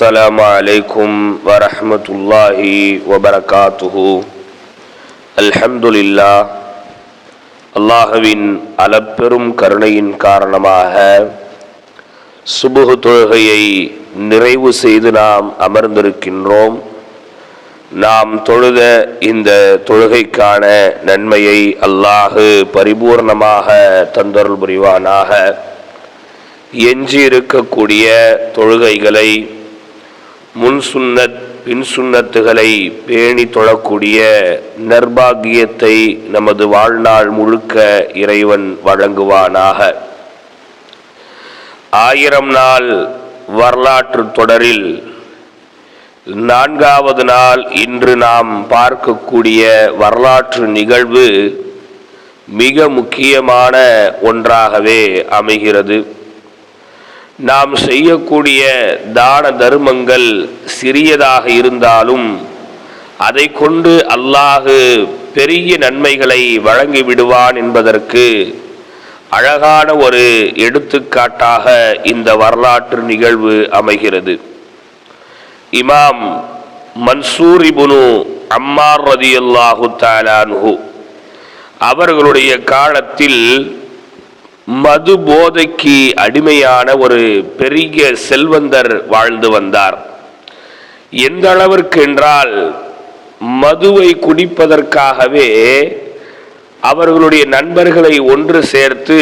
السلام عليكم ورحمة الله وبركاته الحمد لله அல்லாஹுவின் அளப்பெரும் கருணையின் காரணமாக சுபுகு தொழுகையை நிறைவு செய்து நாம் அமர்ந்திருக்கின்றோம் நாம் தொழுத இந்த தொழுகைக்கான நன்மையை அல்லாஹு பரிபூர்ணமாக தந்தருள் புரிவானாக எஞ்சி இருக்கக்கூடிய தொழுகைகளை முன் சுன்னத் பின் சுன்னத்துகளை பேணி தொழக்கூடிய நர்பாகியத்தை நமது வாழ்நாள் முழுக்க இறைவன் வழங்குவானாக. ஆயிரம் நாள் வரலாற்று தொடரில் நான்காவது நாள் இன்று நாம் பார்க்கக்கூடிய வரலாற்று நிகழ்வு மிக முக்கியமான ஒன்றாகவே அமைகிறது. நாம் செய்யக்கூடிய தான தர்மங்கள் சிறியதாக இருந்தாலும் அதை கொண்டு அல்லாஹு பெரிய நன்மைகளை வழங்கி விடுவான் என்பதற்கு அழகான ஒரு எடுத்துக்காட்டாக இந்த வரலாற்று நிகழ்வு அமைகிறது. இமாம் மன்சூர் இபுனு அம்மார் ரதியுல்லாஹு தாலான்ஹு அவர்களுடைய காலத்தில் மது போதைக்கு அடிமையான ஒரு பெரிய செல்வந்தர் வாழ்ந்து வந்தார். எந்த அளவிற்கு என்றால் மதுவை குடிப்பதற்காகவே அவர்களுடைய நண்பர்களை ஒன்று சேர்த்து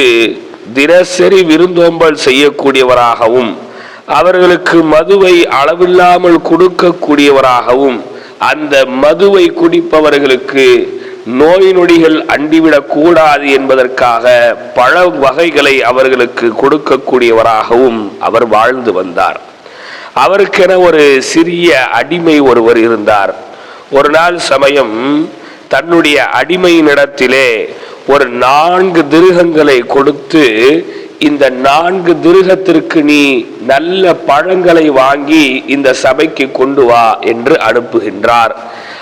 தினசரி விருந்தோம்பல் செய்யக்கூடியவராகவும் அவர்களுக்கு மதுவை அளவில்லாமல் கொடுக்கக்கூடியவராகவும் அந்த மதுவை குடிப்பவர்களுக்கு நோய் நொடிகள் அண்டிவிடக் கூடாது என்பதற்காக பல வகைகளை அவர்களுக்கு கொடுக்கக்கூடியவராகவும் அவர் வாழ்ந்து வந்தார். அவருக்கென ஒரு சிறிய அடிமை ஒருவர் இருந்தார். ஒரு நாள் சமயம் தன்னுடைய அடிமையினிடத்திலே ஒரு நான்கு திருகங்களை கொடுத்து இந்த நான்கு திருகத்திற்கு நீ நல்ல பழங்களை வாங்கி இந்த சபைக்கு கொண்டு வா என்று அனுப்புகின்றார்.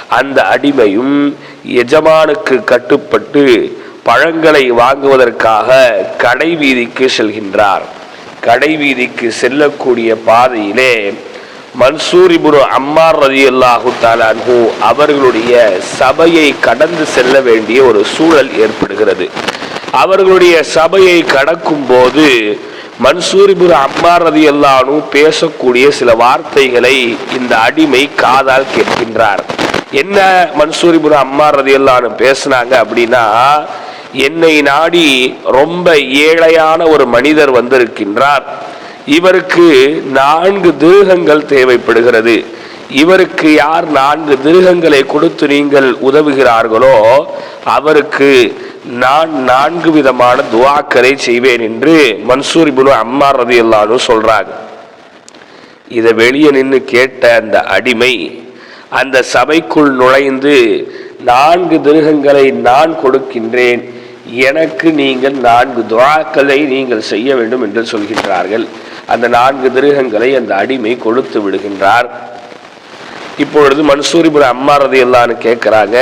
அந்த அடிமையும் எஜமானுக்கு கட்டுப்பட்டு பழங்களை வாங்குவதற்காக கடை வீதிக்கு செல்கின்றார். கடை வீதிக்கு செல்லக்கூடிய பாதையிலே மன்சூரிபுரு அம்மார் ரதி அல்லாஹு தாலான்ஹூ அவர்களுடைய சபையை கடந்து செல்ல வேண்டிய ஒரு சூழல் ஏற்படுகிறது. அவர்களுடைய சபையை கடக்கும் போது மன்சூரிபுர அம்மார் ரதி அல்லானு பேசக்கூடிய சில வார்த்தைகளை இந்த அடிமை காதால் கேட்கின்றார். என்ன மன்சூரிபுர அம்மார் ரதி பேசினாங்க அப்படின்னா என்னை நாடி ரொம்ப ஏழையான ஒரு மனிதர் வந்திருக்கின்றார். இவருக்கு நான்கு திருகங்கள் தேவைப்படுகிறது. இவருக்கு யார் நான்கு திருகங்களை கொடுத்து நீங்கள் உதவுகிறார்களோ அவருக்கு நான் நான்கு விதமான துவாக்கரை செய்வேன் என்று மன்சூர் இபுனு அம்மார் ரதி எல்லாரும் சொல்றாங்க. இதை வெளியே நின்று கேட்ட அந்த அடிமை அந்த சபைக்குள் நுழைந்து நான்கு திருகங்களை நான் கொடுக்கின்றேன். எனக்கு நீங்கள் நான்கு துவாக்களை நீங்கள் செய்ய வேண்டும் என்று சொல்கின்றார்கள். அந்த நான்கு திருகங்களை அந்த அடிமை கொடுத்து விடுகின்றார். இப்பொழுது மன்சூரிபுர அம்மா ரதி எல்லான்னு கேட்குறாங்க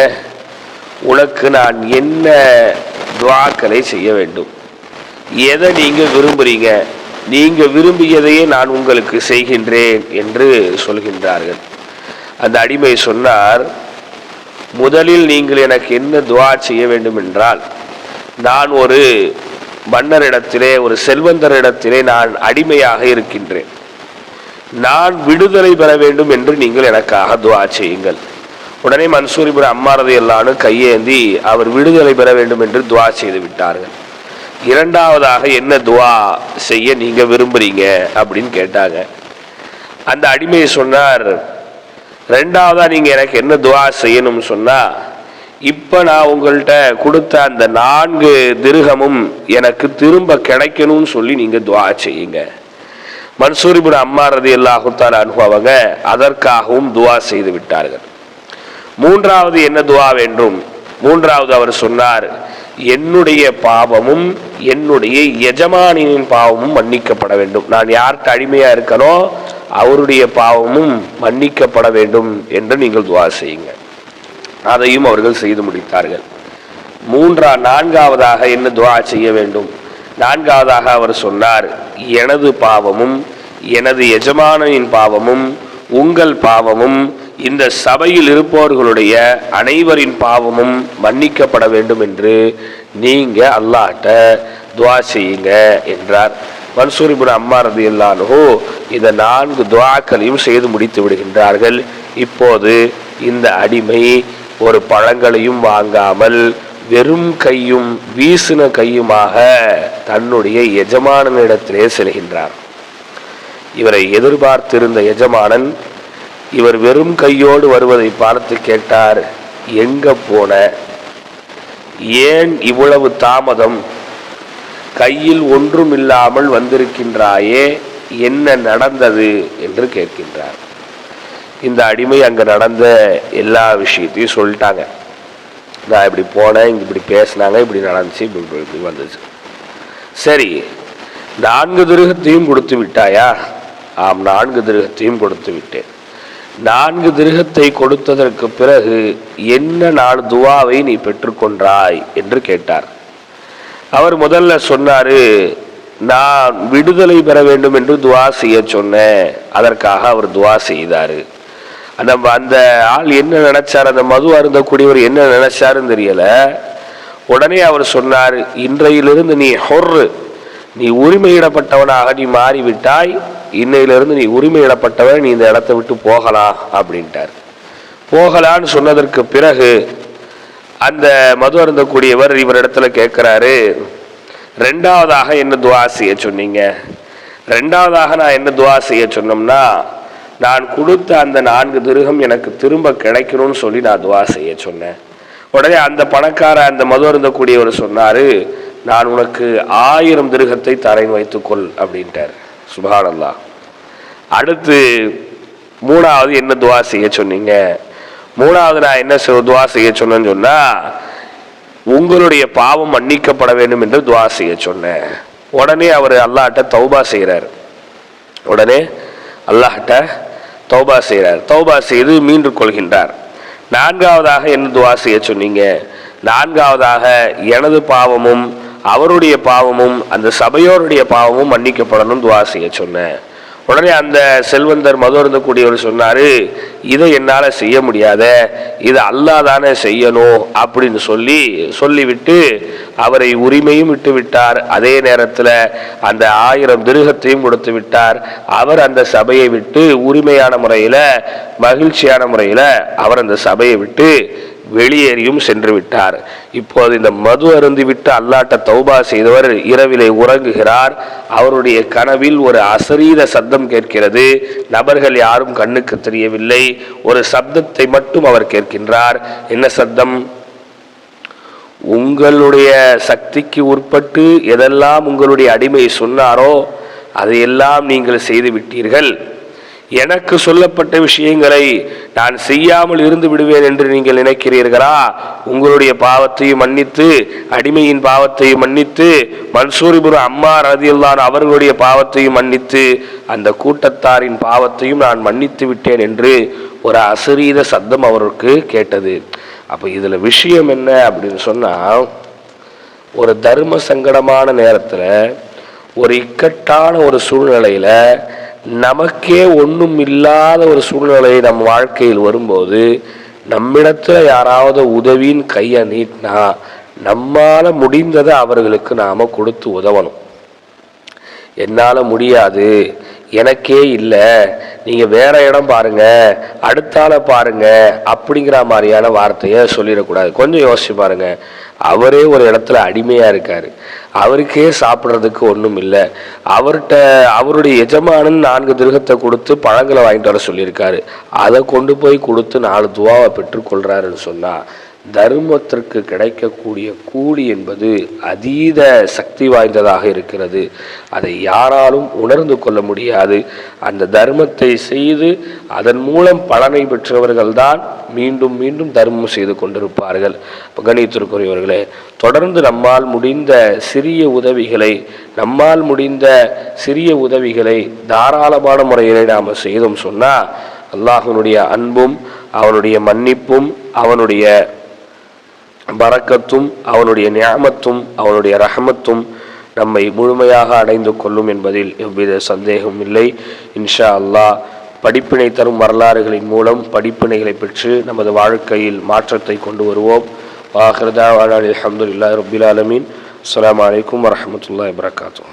உனக்கு நான் என்ன துவாக்களை செய்ய வேண்டும்? எதை நீங்கள் விரும்புகிறீங்க நீங்கள் விரும்பியதையே நான் உங்களுக்கு செய்கின்றேன் என்று சொல்கின்றார்கள். அந்த அடிமை சொன்னார் முதலில் நீங்கள் எனக்கு என்ன துவா செய்ய வேண்டும் என்றால் நான் ஒரு மன்னரிடத்திலே ஒரு செல்வந்தரிடத்திலே நான் அடிமையாக இருக்கின்றேன். நான் விடுதலை பெற வேண்டும் என்று நீங்கள் எனக்காக துவா செய்யுங்கள். உடனே மன்சூரிபுர அம்மாரது எல்லாரும் கையேந்தி அவர் விடுதலை பெற வேண்டும் என்று துவா செய்து விட்டார்கள். இரண்டாவதாக என்ன துவா செய்ய நீங்க விரும்புறீங்க? அப்படின்னு கேட்டாங்க. அந்த அடிமையை சொன்னார் ரெண்டாவதாக நீங்கள் எனக்கு என்ன துவா செய்யணும்னு சொன்னால் இப்போ நான் உங்கள்கிட்ட கொடுத்த அந்த நான்கு திருகமும் எனக்கு திரும்ப கிடைக்கணும்னு சொல்லி நீங்கள் துவா செய்யுங்க. மன்சூரிபுர அம்மா ரதி அல்லாஹுத்தால் அனுபவங்க அதற்காகவும் துவா செய்து விட்டார்கள். மூன்றாவது என்ன துவா வேண்டும்? மூன்றாவது அவர் சொன்னார் என்னுடைய பாவமும் என்னுடைய எஜமானியின் பாவமும் மன்னிக்கப்பட வேண்டும். நான் யார்கிட்ட அடிமையாக இருக்கனோ அவருடைய பாவமும் மன்னிக்கப்பட வேண்டும் என்று நீங்கள் துவா செய்யுங்க. அதையும் அவர்கள் செய்து முடித்தார்கள். மூன்றா நான்காவதாக என்ன துவா செய்ய வேண்டும்? நான்காவதாக அவர் சொன்னார் எனது பாவமும் எனது எஜமானனின் பாவமும் உங்கள் பாவமும் இந்த சபையில் இருப்பவர்களுடைய அனைவரின் பாவமும் மன்னிக்கப்பட வேண்டும் என்று நீங்க அல்லாட்ட துவா செய்யுங்க என்றார். மன்சூர் இப்னு அம்மார் ரதியல்லாஹு இந்த நான்கு துவாக்களையும் செய்து முடித்து விடுகின்றார்கள். இப்போது இந்த அடிமை ஒரு பழங்களையும் வாங்காமல் வெறும் கையும் வீசின கையுமாக தன்னுடைய எஜமானனிடத்திலே செல்கின்றார். இவரை எதிர்பார்த்திருந்த எஜமானன் இவர் வெறும் கையோடு வருவதை பார்த்து கேட்டார் எங்க போன? ஏன் இவ்வளவு தாமதம்? கையில் ஒன்றும் இல்லாமல் வந்திருக்கின்றாயே என்ன நடந்தது என்று கேட்கின்றார். இந்த அடிமை அங்க நடந்த எல்லா விஷயத்தையும் சொல்லிட்டாங்க. நான் இப்படி போனேன் இங்கே இப்படி பேசினாங்க இப்படி நடந்துச்சு இப்படி இப்படி வந்துச்சு. சரி நான்கு திருகத்தையும் கொடுத்து விட்டாயா? ஆம் நான்கு திருகத்தையும் கொடுத்து விட்டேன். நான்கு திருகத்தை கொடுத்ததற்கு பிறகு என்ன நாலு துவாவை நீ பெற்றுக்கொண்டாய் என்று கேட்டார். அவர் முதல்ல சொன்னாரு நான் விடுதலை பெற வேண்டும் என்று துவா செய்ய சொன்னேன். அதற்காக அவர் துவா செய்தாரு. அந்த அந்த ஆள் என்ன நினைச்சார்? அந்த மது அருந்தக்கூடியவர் என்ன நினைச்சாருன்னு தெரியல. உடனே அவர் சொன்னார் இன்றையிலிருந்து நீ ஹொர்ரு. நீ உரிமையிடப்பட்டவனாக நீ மாறிவிட்டாய். இன்னையிலிருந்து நீ உரிமையிடப்பட்டவன் நீ இந்த இடத்தை விட்டு போகலாம் அப்படின்ட்டார். போகலான்னு சொன்னதற்கு பிறகு அந்த மது அருந்தக்கூடியவர் இவரிடத்துல கேட்கிறாரு ரெண்டாவதாக என்ன துவா செய்ய சொன்னீங்க? ரெண்டாவதாக நான் என்ன துவா செய்ய சொன்னோம்னா நான் கொடுத்த அந்த நான்கு திருகம் எனக்கு திரும்ப கிடைக்கணும்னு சொல்லி நான் துவா செய்ய சொன்னேன். உடனே அந்த பணக்கார அந்த மது அருந்தக்கூடியவர் சொன்னாரு நான் உனக்கு ஆயிரம் திருகத்தை தரையில் வைத்துக்கொள் அப்படின்ட்டார். சுபானல்லா அடுத்து மூணாவது என்ன துவா செய்ய சொன்னீங்க? மூணாவது நான் என்ன செ- துவா செய்ய சொன்னேன்னு சொன்னா உங்களுடைய பாவம் மன்னிக்கப்பட வேண்டும் என்று துவா செய்ய சொன்னேன். உடனே அவர் அல்லாட்ட தௌபா செய்கிறார் உடனே அல்லாஹ்ட்ட தௌபா செய்கிறார் தௌபா செய்து மீண்டு கொள்கின்றார். நான்காவதாக என்ன துவா செய்ய சொன்னீங்க? நான்காவதாக எனது பாவமும் அவருடைய பாவமும் அந்த சபையோருடைய பாவமும் மன்னிக்கப்படணும் துவா செய்ய சொன்னேன். உடனே அந்த செல்வந்தர் மது அருந்தக்கூடியவர் சொன்னார் இதை என்னால் செய்ய முடியாத இது அல்லாஹ் தானே செய்யணும் அப்படின்னு சொல்லி சொல்லிவிட்டு அவரை உரிமையும் விட்டு விட்டார். அதே நேரத்தில் அந்த ஆயிரம் திருகத்தையும் கொடுத்து விட்டார். அவர் அந்த சபையை விட்டு உரிமையான முறையில் மகிழ்ச்சியான முறையில் அவர் அந்த சபையை விட்டு வெளியேறியும் சென்று விட்டார் இப்போது இந்த மது அருந்திவிட்டு அல்லாட்ட தௌபா செய்தவர் இரவிலே உறங்குகிறார். அவருடைய கனவில் ஒரு அசரீத சப்தம் கேட்கிறது. நபர்கள் யாரும் கண்ணுக்கு தெரியவில்லை. ஒரு சப்தத்தை மட்டும் அவர் கேட்கின்றார். என்ன சத்தம் உங்களுடைய சக்திக்கு உட்பட்டு எதெல்லாம் உங்களுடைய அடிமை சொன்னாரோ அதையெல்லாம் நீங்கள் செய்து விட்டீர்கள் எனக்கு சொல்லப்பட்ட விஷயங்களை நான் செய்யாமல் இருந்து விடுவேன் என்று நீங்கள் நினைக்கிறீர்களா? உங்களுடைய பாவத்தையும் மன்னித்து அடிமையின் பாவத்தையும் மன்னித்து மன்சூரிபுர அம்மா ரதியுல்லான் அவர்களுடைய பாவத்தையும் மன்னித்து அந்த கூட்டத்தாரின் பாவத்தையும் நான் மன்னித்து விட்டேன் என்று ஒரு அசரீத சத்தம் அவருக்கு கேட்டது. அப்போ இதில் விஷயம் என்ன அப்படின்னு சொன்னால் ஒரு தர்ம சங்கடமான நேரத்தில் ஒரு இக்கட்டான ஒரு சூழ்நிலையில் நமக்கே ஒன்றும் இல்லாத ஒரு சூழ்நிலை நம் வாழ்க்கையில் வரும்போது நம்மிடத்துல யாராவது உதவின்னு கையை நீட்டினா நம்மால் முடிந்ததை அவர்களுக்கு நாம கொடுத்து உதவணும். என்னால் முடியாது எனக்கே இல்லை நீங்கள் வேற இடம் பாருங்க அடுத்தால பாருங்க அப்படிங்கிற மாதிரியான வார்த்தையை சொல்லிடக்கூடாது. கொஞ்சம் யோசிச்சு பாருங்க. அவரே ஒரு இடத்துல அடிமையாக இருக்காரு. அவருக்கே சாப்பிட்றதுக்கு ஒன்றும் இல்லை. அவர்கிட்ட அவருடைய எஜமானன் நான்கு திருகத்தை கொடுத்து பழங்களை வாங்கிட்டு வர சொல்லியிருக்காரு. அதை கொண்டு போய் கொடுத்து நாலு துவாவை பெற்றுக்கொள்கிறாருன்னு சொன்னால் தர்மத்திற்கு கிடைக்கக்கூடிய கூலி என்பது அதீத சக்தி வாய்ந்ததாக இருக்கிறது. அதை யாராலும் உணர்ந்து கொள்ள முடியாது. அந்த தர்மத்தை செய்து அதன் மூலம் பலனை பெற்றவர்கள்தான் மீண்டும் மீண்டும் தர்மம் செய்து கொண்டிருப்பார்கள். கணித்திற்குரியவர்களே தொடர்ந்து நம்மால் முடிந்த சிறிய உதவிகளை நம்மால் முடிந்த சிறிய உதவிகளை தாராளமான முறையிலே நாம் செய்தோம் சொன்னால் அல்லாஹனுடைய அன்பும் அவனுடைய மன்னிப்பும் அவனுடைய பறக்கத்தும் அவனுடைய நியாமத்தும் அவனுடைய ரஹமத்தும் நம்மை முழுமையாக அடைந்து கொள்ளும் என்பதில் எவ்வித சந்தேகமும் இல்லை. இன்ஷா அல்லாஹ் படிப்பினை தரும் வரலாறுகளின் மூலம் படிப்பினைகளை பெற்று நமது வாழ்க்கையில் மாற்றத்தை கொண்டு வருவோம். வாஹிருதா அலமதுல்லா ரபில் ஆலமீன். அஸ்லாம் வலைக்கம் வரமத்துல்லா வரகாத்தூ